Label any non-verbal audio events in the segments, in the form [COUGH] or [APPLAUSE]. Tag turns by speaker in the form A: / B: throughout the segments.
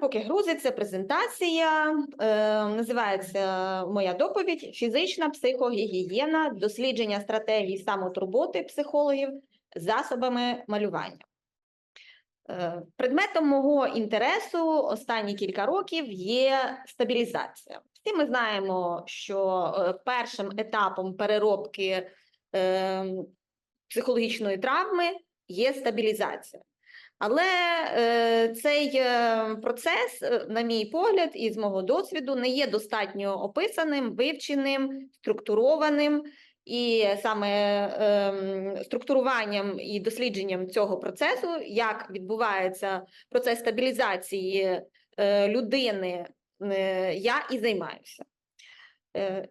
A: поки грузиться презентація, е, називається моя доповідь Фізична психогігієна, дослідження стратегій самотурботи психологів засобами малювання. Е, Предметом мого інтересу останні кілька років є стабілізація. Всі ми знаємо, що е, першим етапом переробки е, психологічної травми є стабілізація. Але е, цей е, процес, е, на мій погляд, і з мого досвіду, не є достатньо описаним, вивченим, структурованим. І саме ем, структуруванням і дослідженням цього процесу, як відбувається процес стабілізації е, людини, е, я і займаюся. Е,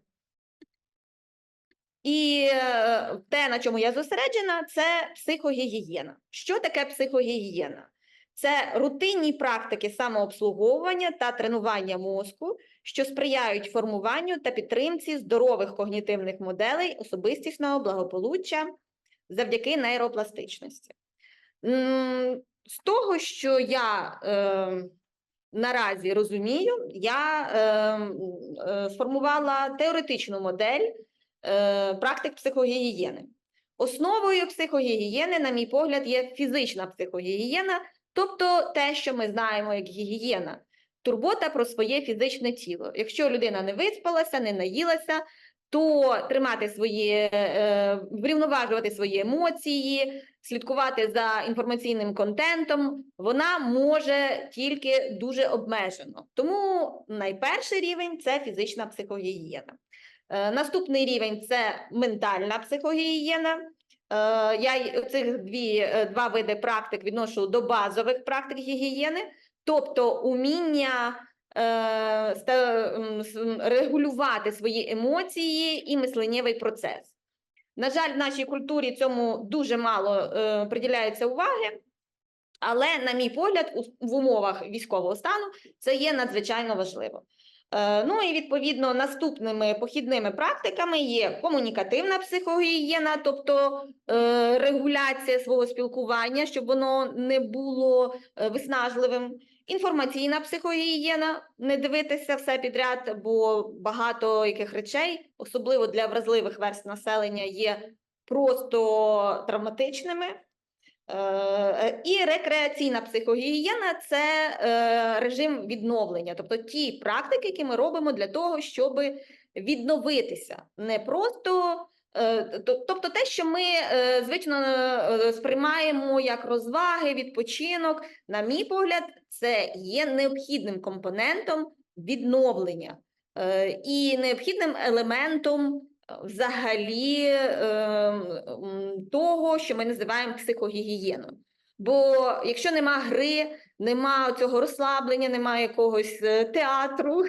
A: і е, те, на чому я зосереджена, це психогігієна. Що таке психогігієна? Це рутинні практики самообслуговування та тренування мозку, що сприяють формуванню та підтримці здорових когнітивних моделей особистісного благополуччя завдяки нейропластичності. З того, що я е, наразі розумію, я е, е, сформувала теоретичну модель практик психогігієни. Основою психогігієни, на мій погляд, є фізична психогігієна, тобто те, що ми знаємо як гігієна, турбота про своє фізичне тіло. Якщо людина не виспалася, не наїлася, то тримати свої, е, врівноважувати свої емоції, слідкувати за інформаційним контентом, вона може тільки дуже обмежено. Тому найперший рівень це фізична психогігієна. Е, Наступний рівень це ментальна психогігієна. Е, Я цих дві, е, два види практик відношу до базових практик гігієни, тобто уміння регулювати свої емоції і мисленнєвий процес. На жаль, в нашій культурі цьому дуже мало приділяється уваги, але, на мій погляд, в умовах військового стану це є надзвичайно важливо. Е, Ну і відповідно наступними похідними практиками є комунікативна психогігієна, тобто е, регуляція свого спілкування, щоб воно не було е, виснажливим. Інформаційна психогігієна, не дивитися все підряд, бо багато яких речей, особливо для вразливих верств населення, є просто травматичними. Е, І рекреаційна психогігієна це е, режим відновлення, тобто ті практики, які ми робимо для того, щоб відновитися, не просто. е, Тобто те, що ми е, звично е, сприймаємо як розваги, відпочинок, на мій погляд, це є необхідним компонентом відновлення е, і необхідним елементом е, взагалі е, того, що ми називаємо психогігієною. Бо якщо нема гри, нема цього розслаблення, нема якогось е, театру,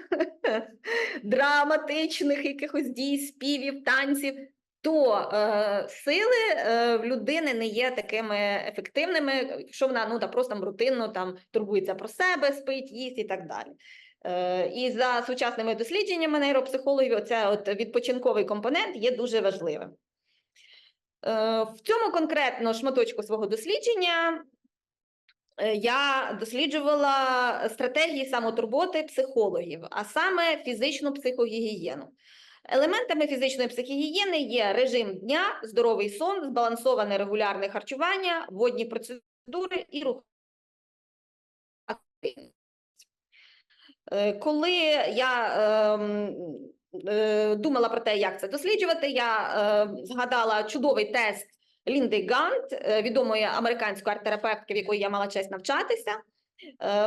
A: [LAUGHS] драматичних якихось дій, співів, танців, то е, сили е, в людини не є такими ефективними, якщо вона ну, та просто там, рутинно там, турбується про себе, спить, їсть і так далі. Е, І за сучасними дослідженнями нейропсихологів, оця от відпочинковий компонент є дуже важливим. Е, В цьому конкретно шматочку свого дослідження е, я досліджувала стратегії самотурботи психологів, а саме фізичну психогігієну. Елементами фізичної психогігієни є режим дня, здоровий сон, збалансоване регулярне харчування, водні процедури і рух. Е, Коли я ем, е, думала про те, як це досліджувати, я е, згадала чудовий тест Лінди Гант, відомої американської арт-терапевтки, в якої я мала честь навчатися.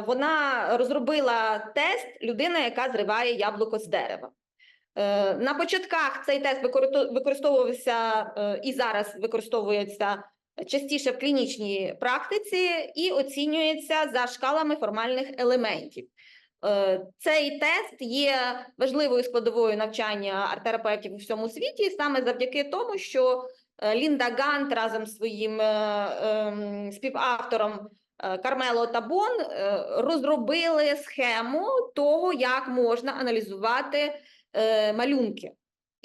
A: Вона розробила тест людина, яка зриває яблуко з дерева. На початках цей тест використовувався і зараз використовується частіше в клінічній практиці і оцінюється за шкалами формальних елементів. Е, Цей тест є важливою складовою навчання арт-терапевтів у всьому світі, саме завдяки тому, що е, Лінда Гант разом з своїм е, ем, співавтором Кармело Табон розробили схему того, як можна аналізувати малюнки.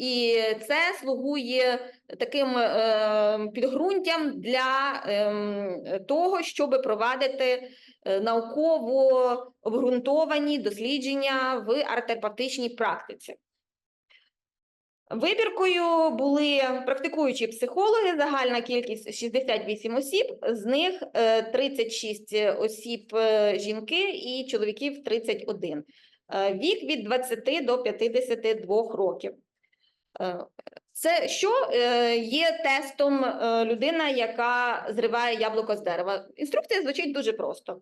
A: І це слугує таким е, підґрунтям для ем, того, щоб провадити науково обґрунтовані дослідження в арт-терапевтичній практиці. Вибіркою були практикуючі психологи, загальна кількість 68 осіб, з них е, 36 осіб е, жінки і чоловіків 31. Е, Вік від 20 до 52 років. Це що е, є тестом е, людина, яка зриває яблуко з дерева? Інструкція звучить дуже просто.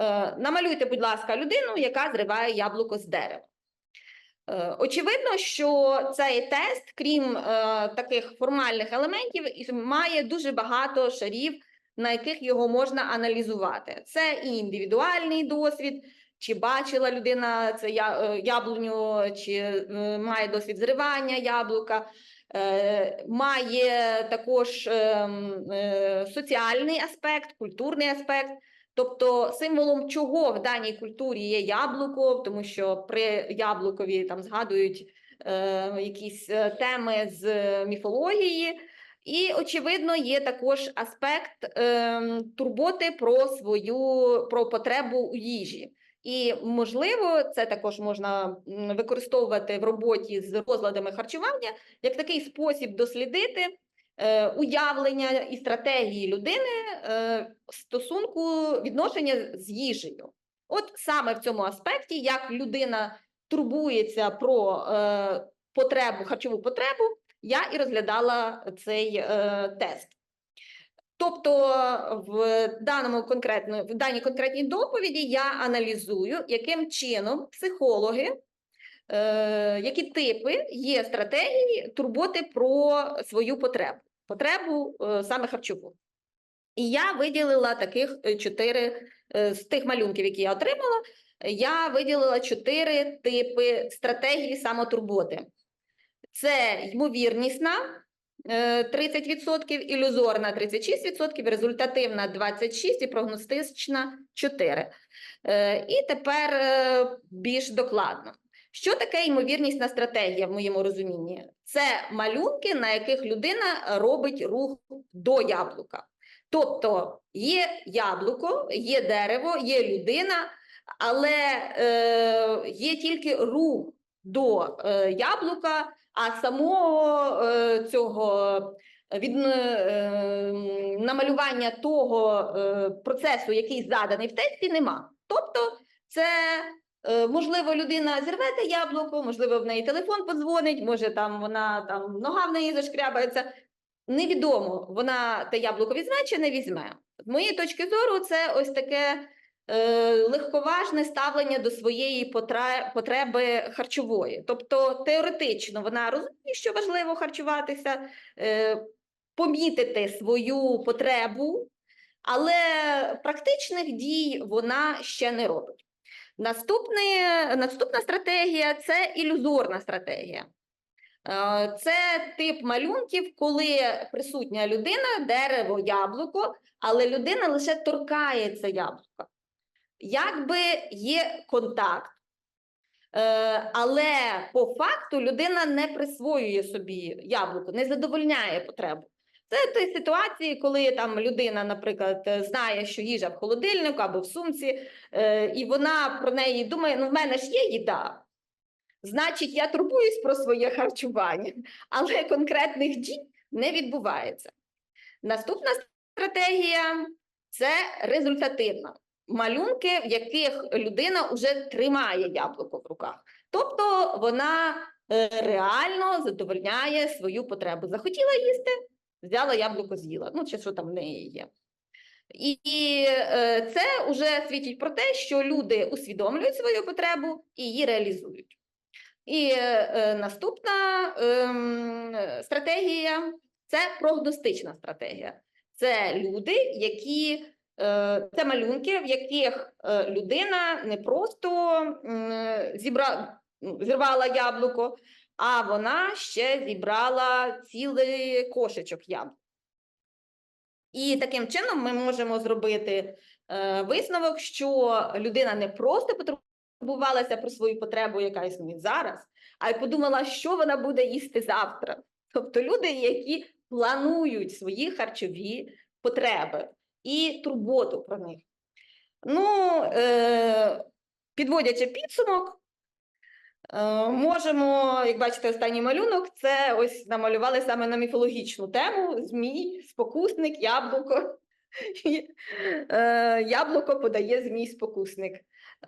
A: Е, Намалюйте, будь ласка, людину, яка зриває яблуко з дерева. Очевидно, що цей тест, крім таких формальних елементів, має дуже багато шарів, на яких його можна аналізувати. Це і індивідуальний досвід, чи бачила людина це яблуню, чи має досвід зривання яблука, має також ем, е, соціальний аспект, культурний аспект. Тобто символом чого в даній культурі є яблуко, тому що при яблукові там згадують е, якісь е, теми з е, міфології, і очевидно є також аспект е, турботи про свою про потребу у їжі. І можливо, це також можна використовувати в роботі з розладами харчування як такий спосіб дослідити е, уявлення і стратегії людини е, стосунку відношення з їжею. От саме в цьому аспекті, як людина турбується про е, потребу, харчову потребу, я і розглядала цей тест. Тобто в даному конкретно, в даній конкретній доповіді я аналізую, яким чином психологи, е, які типи є стратегії турботи про свою потребу, потребу е, саме харчову. І я виділила таких е, чотири е, з тих малюнків, які я отримала. Я виділила чотири типи стратегії самотурботи. Це ймовірнісна 30%, ілюзорна 36%, результативна 26% і прогностична 4%. Е, І тепер е, більш докладно. Що таке ймовірнісна стратегія в моєму розумінні? Це малюнки, на яких людина робить рух до яблука. Тобто є яблуко, є дерево, є людина, але е, є тільки рух до е, яблука, а самого е, цього від, е, намалювання того е, процесу, який заданий в тексті, нема. Тобто, це е, можливо людина зірве те яблуко, можливо, в неї телефон подзвонить, може там вона там нога в неї зашкрябається. Невідомо, вона те яблуко візьме чи не візьме. З моєї точки зору, це ось таке е, легковажне ставлення до своєї потреби харчової. Тобто, теоретично вона розуміє, що важливо харчуватися, е, помітити свою потребу, але практичних дій вона ще не робить. Наступний, наступна стратегія це ілюзорна стратегія. Е, Це тип малюнків, коли присутня людина, дерево, яблуко, але людина лише торкається яблука. Якби є контакт, е, але по факту людина не присвоює собі яблуко, не задовольняє потребу. Це той ситуації, коли там людина, наприклад, знає, що їжа в холодильнику або в сумці, е, і вона про неї думає: ну, в мене ж є їда. Значить, я турбуюсь про своє харчування, але конкретних дій не відбувається. Наступна стратегія це результативна. Малюнки, в яких людина вже тримає яблуко в руках. Тобто вона е, реально задовольняє свою потребу. Захотіла їсти, взяла яблуко, з'їла. Ну, чи що там в неї є. І, е, це вже свідчить про те, що люди усвідомлюють свою потребу і її реалізують. І е, наступна ем, стратегія це прогностична стратегія. Це люди, які це малюнки, в яких е, людина не просто зібра, зірвала яблуко, а вона ще зібрала цілий кошечок яблук. І таким чином ми можемо зробити е, висновок, що людина не просто потурбувалася про свою потребу, яка існує зараз, а й подумала, що вона буде їсти завтра. Тобто люди, які планують свої харчові потреби і турботу про них. Ну, е, підводячи підсумок, е, можемо, як бачите, останній малюнок, це ось намалювали саме на міфологічну тему: Змій, спокусник, яблуко. Е, Яблуко подає змій спокусник.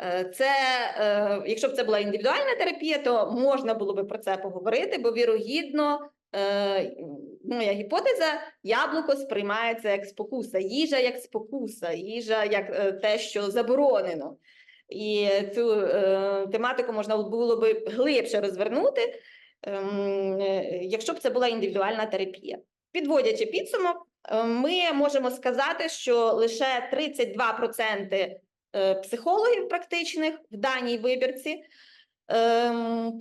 A: Е, Це, е, якщо б це була індивідуальна терапія, то можна було би про це поговорити, бо вірогідно, е, моя гіпотеза, яблуко сприймається як спокуса, їжа як спокуса, їжа як е, те, що заборонено. І цю е, тематику можна було би глибше розвернути, ем, е, якщо б це була індивідуальна терапія. Підводячи підсумок, е, ми можемо сказати, що лише 32% е, психологів практичних в даній вибірці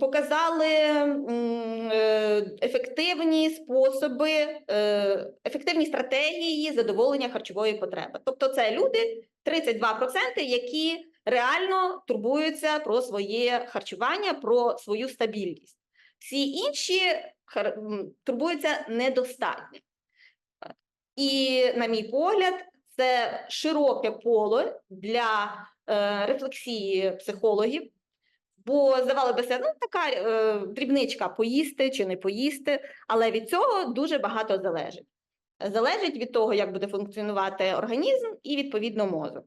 A: показали е, ефективні способи, е, ефективні стратегії задоволення харчової потреби. Тобто, це люди 32%, які реально турбуються про своє харчування, про свою стабільність. Всі інші турбуються недостатньо. І, на мій погляд, це широке поле для е, рефлексії психологів. Бо здавалося ну така е, дрібничка поїсти чи не поїсти, але від цього дуже багато залежить. Залежить від того, як буде функціонувати організм і відповідно мозок.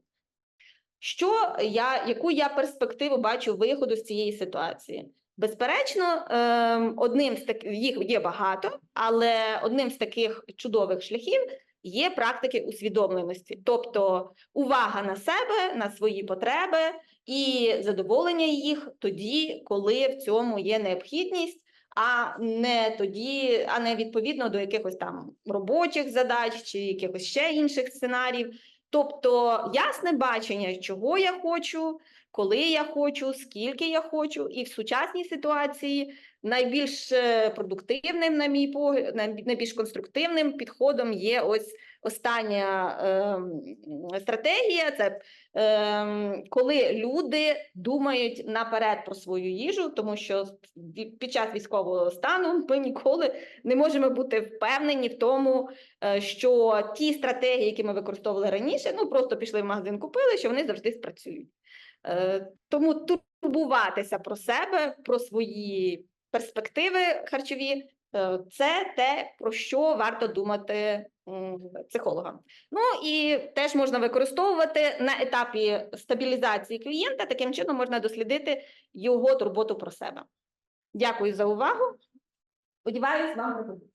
A: Що я, яку я перспективу бачу виходу з цієї ситуації? Безперечно, ем, одним з таких їх є багато, але одним з таких чудових шляхів є практики усвідомленості, тобто увага на себе, на свої потреби і задоволення їх тоді, коли в цьому є необхідність, а не тоді, а не відповідно до якихось там робочих задач чи якихось ще інших сценаріїв. Тобто ясне бачення, чого я хочу, коли я хочу, скільки я хочу, і в сучасній ситуації найбільш е, продуктивним, на мій погляд, най- найбільш конструктивним підходом є ось остання ем, стратегія. Це ем, коли люди думають наперед про свою їжу, тому що під час військового стану ми ніколи не можемо бути впевнені в тому, е, що ті стратегії, які ми використовували раніше, ну просто пішли в магазин, купили, що вони завжди спрацюють. Е, Тому турбуватися про себе, про свої перспективи харчові е, це те, про що варто думати психологам. Ну і теж можна використовувати на етапі стабілізації клієнта. Таким чином можна дослідити його турботу про себе. Дякую за увагу. Сподіваюсь, вам пригодиться.